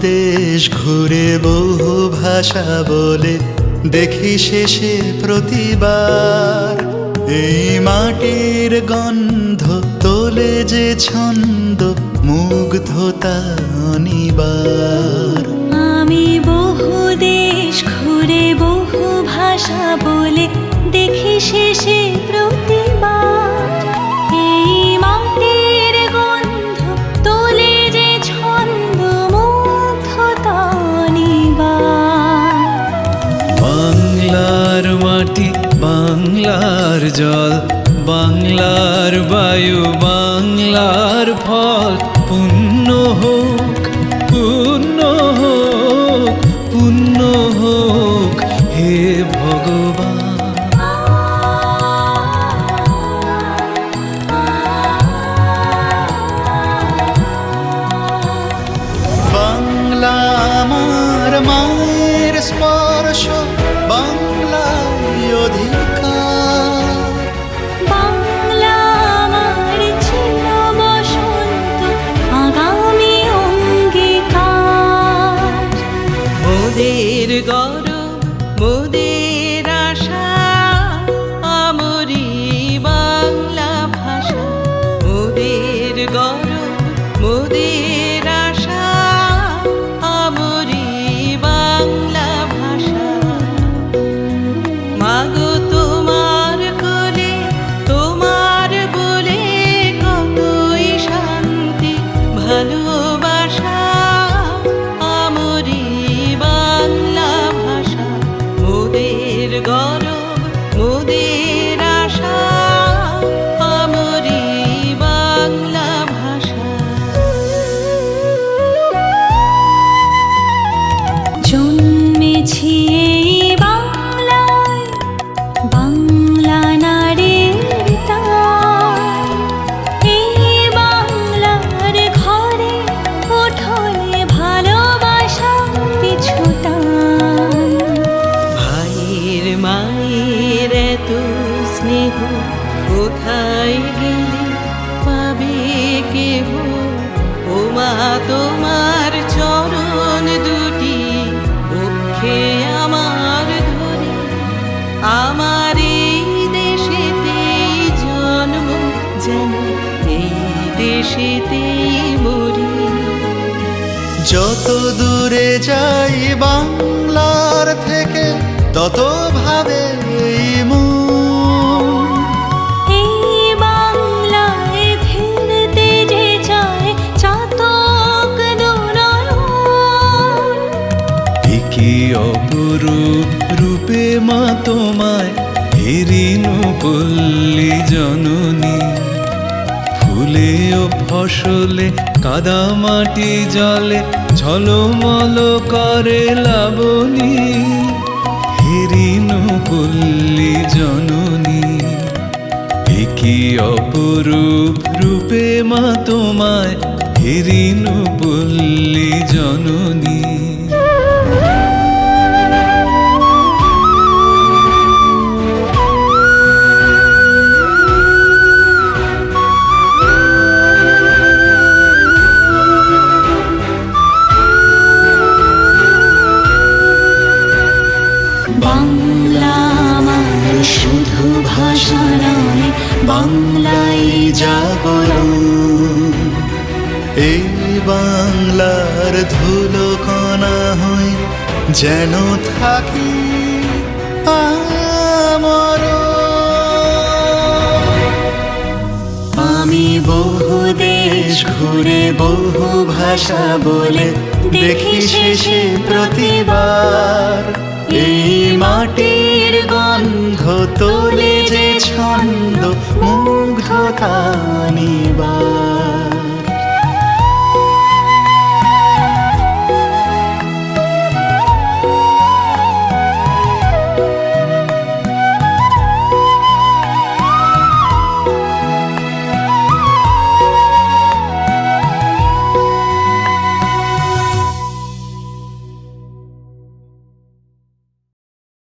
দেশ ঘুরে বহু ভাষা বলে দেখি শেষে প্রতিবার। এই মাটির গন্ধ তোলে যে ছন্দ, মুগ্ধতা অনিবার। আমি বহু দেশ ঘুরে বহু ভাষা বলে দেখি শেষে বাংলার জল, বাংলার বায়ু, বাংলার ফল। পুণ্য হোক পুণ্য হোক পুণ্য হোক, হে ভগবান। বাংলা আমার মায়ের স্পর্শ। গরব মোদের আশা আমরি বাংলা ভাষা মোদের গরব এত স্নেহ, কোথায় গেলে? পাবে কেহ? ও মা, তোমার চরণ দুটি পক্ষে আমার ধরে। আমার এই দেশেতেই জন্ম, যেন এই দেশেতেই মরি। যত দূরে যাই বাংলার থেকে, তত ভাবে অপরূপ রূপে মা তোমায় হেরিনু পল্লী জননী। ফুলে ও ফসলে কাদা মাটি জলে ঝলমল করে লাবণী। হেরিনু পল্লী জননী। কি অপরূপ রূপে মা তোমায় হেরিনু পল্লী জননী। বাংলায় জাগরণ। এই বাংলার ধুলো কণা হয় যেন থাকি আমর। আমি বহু দেশ ঘুরে বহু ভাষা বলে দেখি শেষে প্রতিবার। এই মাটির গন্ধ তোলে যে ছন্দ মুগ্ধতা নিবার